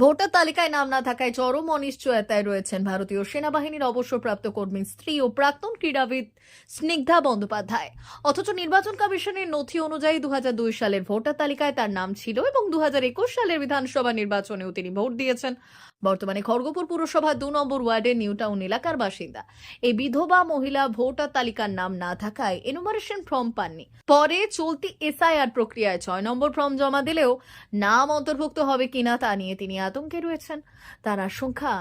Voter তালিকায় নাম না থাকায় চরম অনিশ্চয়তায় রয়েছেন ভারতীয় সেনাবাহিনীর অবসরপ্রাপ্ত কর্মীর স্ত্রী ও প্রাক্তন ক্রীড়াবিদ স্নিগ্ধা বন্দ্যোপাধ্যায়। অথচ নির্বাচন কমিশনের নথি অনুযায়ী দুহাজার দুই সালের ভোটার তালিকায় তার নাম ছিল এবং দু হাজার একুশ সালের বিধানসভা নির্বাচনেও তিনি ভোট দিয়েছেন। বর্তমানে খড়গপুর পুরসভা দু নম্বর ওয়ার্ডের নিউ টাউন এলাকার বাসিন্দা। এই বিধবা মহিলা ভোটার তালিকার নাম না থাকায় এনুমারেশন ফর্ম পাননি। পরে চলতি এসআইআর প্রক্রিয়ায় ছয় নম্বর ফর্ম জমা দিলেও নাম অন্তর্ভুক্ত হবে কিনা তা নিয়ে তিনি আতঙ্কে রয়েছেন। তার আশঙ্কা,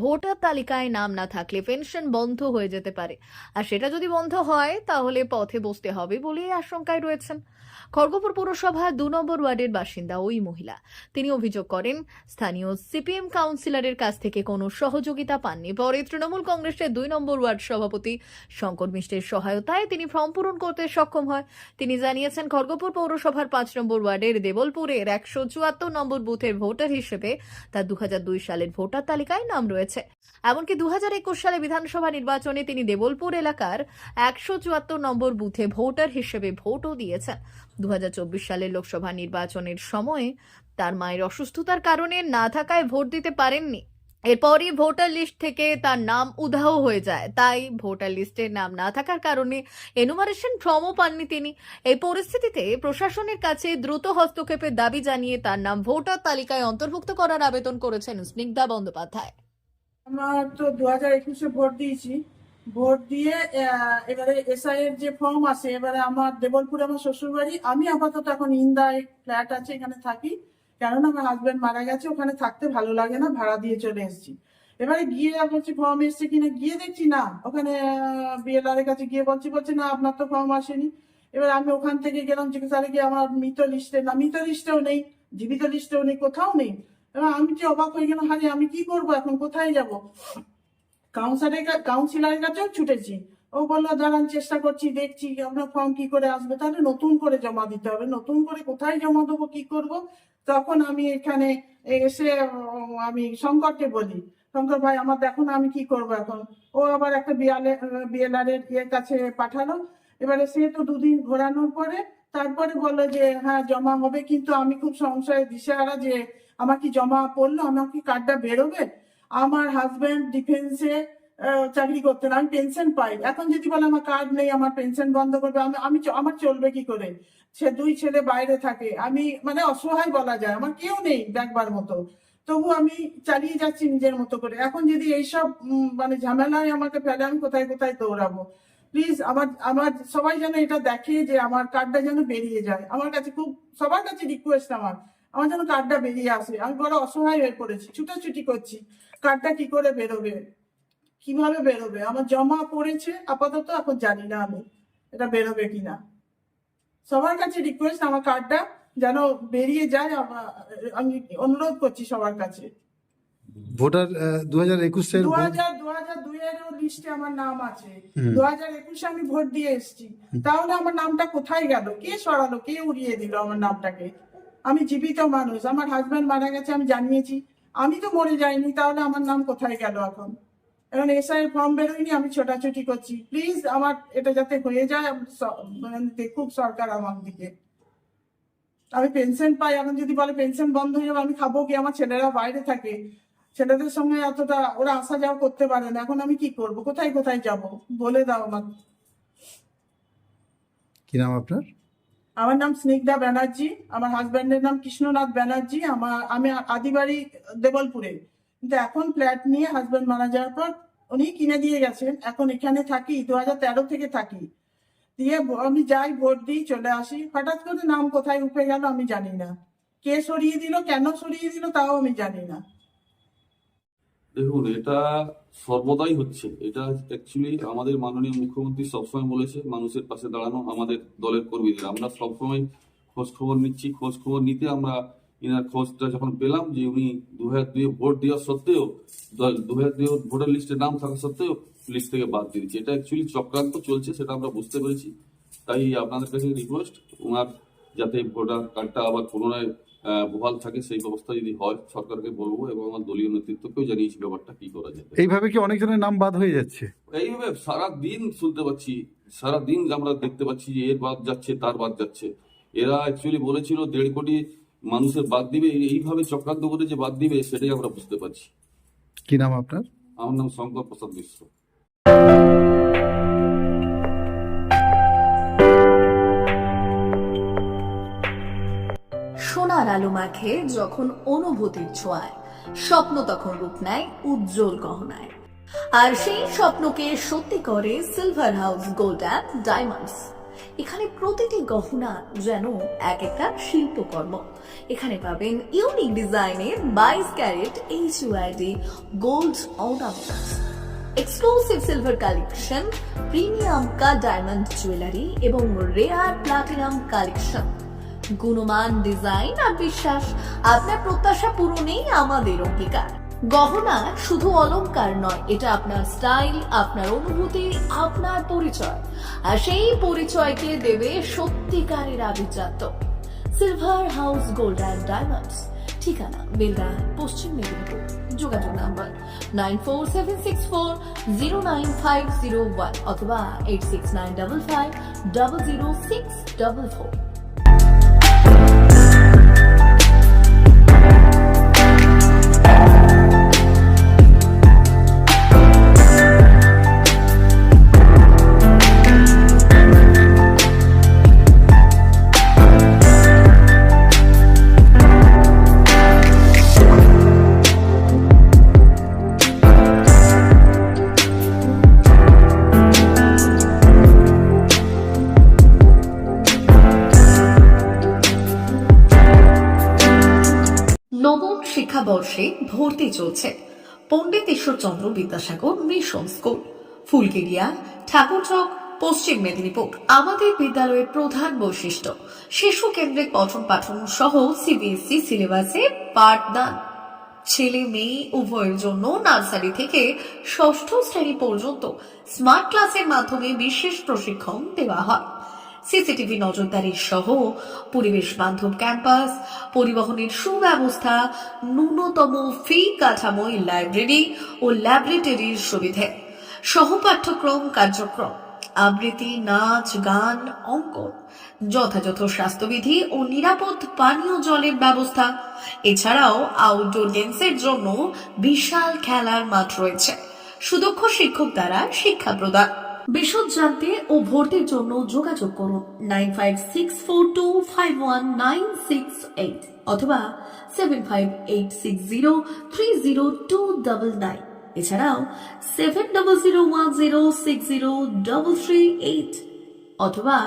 ভোটার তালিকায় নাম না থাকলে পেনশন বন্ধ হয়ে যেতে পারে। আর সেটা যদি বন্ধ হয়, তাহলে পথে বসতে হবে বলেই আশঙ্কায় রয়েছেন। খড়গপুর পুরসভা দু নম্বর ওয়ার্ডের বাসিন্দা ওই মহিলা। তিনি অভিযোগ করেন, স্থানীয় সিপিএম কাউন্সিলরের কাছ থেকে কোনো সহযোগিতা পাননি। পরে তৃণমূল কংগ্রেসের দুই নম্বর ওয়ার্ড সভাপতি শঙ্কর মিশ্রের সহায়তায় তিনি ফর্ম পূরণ করতে সক্ষম হয়। তিনি জানিয়েছেন, খড়গপুর পৌরসভার পাঁচ নম্বর ওয়ার্ডের দেবলপুরের একশো চুয়াত্তর নম্বর বুথের ভোটার হিসেবে তার দু হাজার দুই সালের ভোটার তালিকায় নাম রয়েছে। এমনকি দু হাজার একুশ সালে বিধানসভা নির্বাচনে তিনি দেবলপুর এলাকার একশো চুয়াত্তর নম্বর বুথে ভোটার হিসেবে ভোটও দিয়েছেন। দু হাজার চব্বিশ সালের লোকসভা নির্বাচনের সময়ে তার মায়ের অসুস্থতার কারণে না থাকায় ভোট দিতে পারেননি। এরপরই ভোটার লিস্ট থেকে তার নাম উধাও হয়ে যায়। তাই ভোটার লিস্টে নাম না থাকার কারণে এনুমারেশন ফর্মও পাননি তিনি। এই পরিস্থিতিতে প্রশাসনের কাছে দ্রুত হস্তক্ষেপের দাবি জানিয়ে তার নাম ভোটার তালিকায় অন্তর্ভুক্ত করার আবেদন করেছেন স্নিগ্ধা বন্দ্যোপাধ্যায়। আমার তো দু হাজার একুশে ভোট দিয়েছি। ভোট দিয়ে এবারে এসআই এর যে ফর্ম আছে, এবারে আমার দেবলপুরে আমার শ্বশুর বাড়ি আমি আপাতত এখন ইন্দায় ফ্ল্যাট আছে, এখানে থাকি। কেননা আমার হাজবেন্ড মারা গেছে, ওখানে থাকতে ভালো লাগে না, ভাড়া দিয়ে চলে এসেছি। এবারে গিয়ে বলছি ফর্ম এসছে কিনা? গিয়ে দেখছি না। ওখানে বিএলআর এর কাছে গিয়ে বলছি, বলছে, না, আপনার তো ফর্ম আসেনি। এবার আমি ওখান থেকে গেলাম জিজ্ঞাসা গিয়ে আমার মৃত লিস্টে না, মৃত লিস্টেও নেই, জীবিত লিস্টেও নেই, কোথাও নেই। এবার আমি যে অবাক হয়ে গেলাম হারে আমি কি করব এখন? কোথায় যাব? কাউন্সিলারের কাউন্সিলরের কাছেও ছুটেছি। ও বলল, দাঁড়ান, চেষ্টা করছি, দেখছি আপনার ফর্ম কি করে আসবে? তাহলে নতুন করে জমা দিতে হবে। নতুন করে কোথায় জমা দেবো, কি করব? তখন আমি এখানে এসে আমি শঙ্করকে বলি, শঙ্কর ভাই, আমার দেখো না, আমি কি করব এখন? ও আবার একটা বিয়ালে বিএলআর এর ইয়ের কাছে পাঠালো। এবারে সে তো দুদিন ঘোরানোর পরে, তারপরে বলল যে হ্যাঁ জমা হবে, কিন্তু আমি খুব সংশয়ে দিশেহারা যে, আমার কি জমা পড়ল? আমার কি কার্ডটা বেরোবে? আমার হাজবেন্ড ডিফেন্সে চাকরি করতেন আমি পেনশন পাই এখন যদি বলে আমার কার্ড নেই, আমার পেনশন বন্ধ করবে, আমি আমি আমার চলবে কি করে? সে দুই ছেলে বাইরে থাকে। আমি মানে অসহায় বলা যায়। আমার কেউ নেই দেখবার মতো। তবু আমি চালিয়ে যাচ্ছি নিজের মতো করে। এখন যদি এইসব মানে ঝামেলায় আমাকে ফেলে, আমি কোথায় কোথায় দৌড়াবো? প্লিজ আমার আমার সবাই যেন এটা দেখে যে আমার কার্ডটা যেন বেরিয়ে যায়। আমার কাছে খুব, সবার কাছে রিকোয়েস্ট আমার। আমার যেন কার্ডটা বেরিয়ে আসে। আমি বড় অসহায় হয়ে পড়েছি, ছুটাছুটি করছি। কার্ডটা কি করে বেরোবে? কীভাবে বেরোবে? আমার জমা পড়েছে আপাতত এখন জানি না আমি এটা বেরোবে কিনা। সবার কাছে রিকোয়েস্ট আমার কার্ডটা যেন বেরিয়ে যায় আমা- অনুরোধ করছি সবার কাছে। ভোটার দু হাজার একুশের দু হাজার দু হাজার দুইয়ের লিস্টে আমার নাম আছে। দু হাজার একুশে আমি ভোট দিয়ে এসেছি। তাহলে আমার নামটা কোথায় গেল? কে সরালো? কে উড়িয়ে দিল আমার নামটাকে? আমি জীবিত মানুষ আমার হাজবেন্ড মারা গেছে আমি জানিয়েছি। আমি তো মরে যাইনি তাহলে আমার নাম কোথায় গেল এখন? এখন এসআই ফর্ম বেরোয়নি আমি ছোটাছুটি করছি। প্লিজ আমার এটা যাতে হয়ে যায় মানে দেখুক সরকার আমার দিকে। আমি পেনশন পাই এখন যদি বলে পেনশন বন্ধ হয়ে যাবে আমি খাব কি? আমার ছেলেরা বাইরে থাকে। ছেলেদের সঙ্গে এতটা ওরা আসা যাওয়া করতে পারে না। এখন আমি কি করব? কোথায় কোথায় যাব? বলে দাও আমার কি নাম আপনার? আমার নাম স্নিগ্ধা ব্যানার্জি। আমার হাজব্যান্ডের নাম কৃষ্ণনাথ ব্যানার্জি। আমার আমি আদিবাড়ি দেবলপুরে। কিন্তু এখন ফ্ল্যাট নিয়ে হাজব্যান্ড মারা যাওয়ার পর উনি কিনে দিয়ে গেছেন। এখন এখানে থাকি দু হাজার তেরো থেকে থাকি। দিয়ে আমি যাই, ভোট দিই, চলে আসি। হঠাৎ করে নাম কোথায় উঠে গেল আমি জানি না। কে সরিয়ে দিল, কেন সরিয়ে দিল তাও আমি জানি না। দেখুন, এটা সর্বদাই হচ্ছে। এটা অ্যাকচুয়ালি আমাদের মাননীয় মুখ্যমন্ত্রী সবসময় বলেছে, মানুষের পাশে দাঁড়ানো আমাদের দলের কর্মীদের। আমরা সবসময় খোঁজ খবর নিচ্ছি। খোঁজ খবর নিতে আমরা এনার খোঁজটা যখন পেলাম যে উনি দু হাজার দুয়ে ভোট দেওয়া সত্ত্বেও দু হাজার দুয়ে ভোটার লিস্টে নাম থাকা সত্ত্বেও লিস্ট থেকে বাদ দিয়ে দিচ্ছে। এটা অ্যাকচুয়ালি চক্রান্ত চলছে সেটা আমরা বুঝতে পেরেছি। তাই আপনাদের কাছে রিকোয়েস্ট ওনার যাতে ভোটার কার্ডটা আবার পুনরায় বহাল থাকে সেই ব্যবস্থা যদি হয় সরকারকে বলব এবং আমার দলীয় নেতৃত্বকেও জানিয়েছি ব্যাপারটা কি করা যাবে। এইভাবে কি অনেকজনের নাম বাদ হয়ে যাচ্ছে? এইভাবে সারা দিন শুনতে পাচ্ছি সারা দিন আমরা দেখতে পাচ্ছি যে এর বাদ যাচ্ছে তার বাদ যাচ্ছে। এরা অ্যাকচুয়ালি বলেছিল দেড় কোটি মানুষের বাদ দিবে এইভাবে চক্রান্ত করে যে বাদ দিবে সেটাই আমরা বুঝতে পারছি। কি নাম আপনার? আমার নাম শঙ্কর প্রসাদ মিশ্র। সোনার আলো মাখে যখন অনুভূতির ছোঁয়ায় স্বপ্ন তখন রূপ নেয় উজ্জ্বল গহনায়। আর সেই স্বপ্নকে সত্যি করে silver house gold and diamonds এখানে প্রতিটি গহনা যেন এক একটা শিল্পকর্ম। এখানে পাবেন ইউনিক ডিজাইনের বাইশ carat H UID gold ornaments exclusive silver collection premium cut diamond jewellery এবং রেয়ার প্লাটিনাম কালেকশন গুণমান ডিজাইন আর বিশ্বাস, আপনার প্রত্যাশা পূরণেই আমাদের অঙ্গীকার। গহনা শুধু অলংকার নয়, এটা আপনার স্টাইল, আপনার অনুভূতি, আপনার পরিচয়। আর সেই পরিচয়কে দেবে সত্যিকারের আভিজাত্য। Silver house gold and diamonds ঠিকানা বেলদা পশ্চিম মেদিনীপুর। যোগাযোগ number nine four seven six four zero nine five zero one অথবা eight six nine double five double zero six double four নবম শিক্ষাবর্ষে ভর্তি চলছে পণ্ডিত ঈশ্বরচন্দ্র বিদ্যাসাগর মিশন স্কুল, ফুলকেরিয়া, ঠাকুরচক, পশ্চিম মেদিনীপুর। আমাদের বিদ্যালয়ের প্রধান বৈশিষ্ট্য, শিশু কেন্দ্রিক পঠন পাঠন সহ সিবিএসই সিলেবাসে পাঠদান। ছেলে মেয়ে উভয়ের জন্য নার্সারি থেকে ষষ্ঠ শ্রেণি পর্যন্ত স্মার্ট ক্লাসের মাধ্যমে বিশেষ প্রশিক্ষণ দেওয়া হয়। সিসিটিভি নজরদারি সহ পরিবেশ বান্ধব ক্যাম্পাস, পরিবহনের সুব্যবস্থা, ন্যূনতম ফি কাঠামোয় লাইব্রেরি ও ল্যাবরেটরির সুবিধে। সহপাঠ্যক্রম কার্যক্রম, আবৃত্তি, নাচ, গান, অঙ্কন, যথাযথ স্বাস্থ্যবিধি ও নিরাপদ পানীয় জলের ব্যবস্থা। এছাড়াও আউটডোর গেমসের জন্য বিশাল খেলার মাঠ রয়েছে। সুদক্ষ শিক্ষক দ্বারা শিক্ষা প্রদান। বিশদ জানতে ও ভর্তির জন্য যোগাযোগ করুন nine five six four two five one nine six eight অথবা seven five eight six zero three zero two double nine এছাড়াও seven double zero one zero six zero double three eight অথবা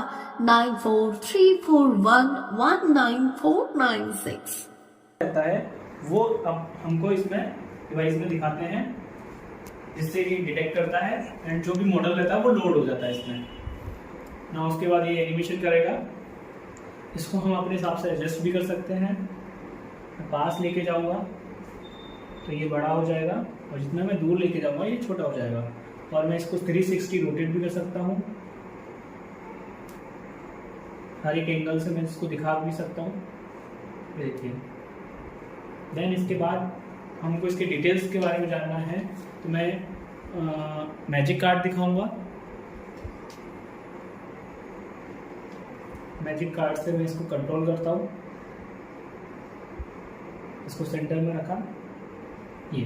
nine four three four one one nine four nine six जिससे ये detect करता है and जो भी model रहता है वो लोड हो जाता है इसमें। ना उसके बाद ये एनिमेशन करेगा। इसको हम अपने हिसाब से एडजस्ट भी कर सकते हैं। मैं पास लेके जाऊँगा तो ये बड़ा हो जाएगा और जितना मैं दूर लेके जाऊँगा, ये छोटा हो जाएगा। और मैं इसको 360 रोटेट भी कर सकता हूँ। हर एक एंगल से मैं इसको दिखा भी सकता हूँ। देखिए। देन इसके बाद हमको इसके डिटेल्स के बारे में जानना है। तो मैं मैजिक कार्ड दिखाऊँगा। मैजिक कार्ड से मैं इसको कंट्रोल करता हूँ। इसको सेंटर में रखा। ये।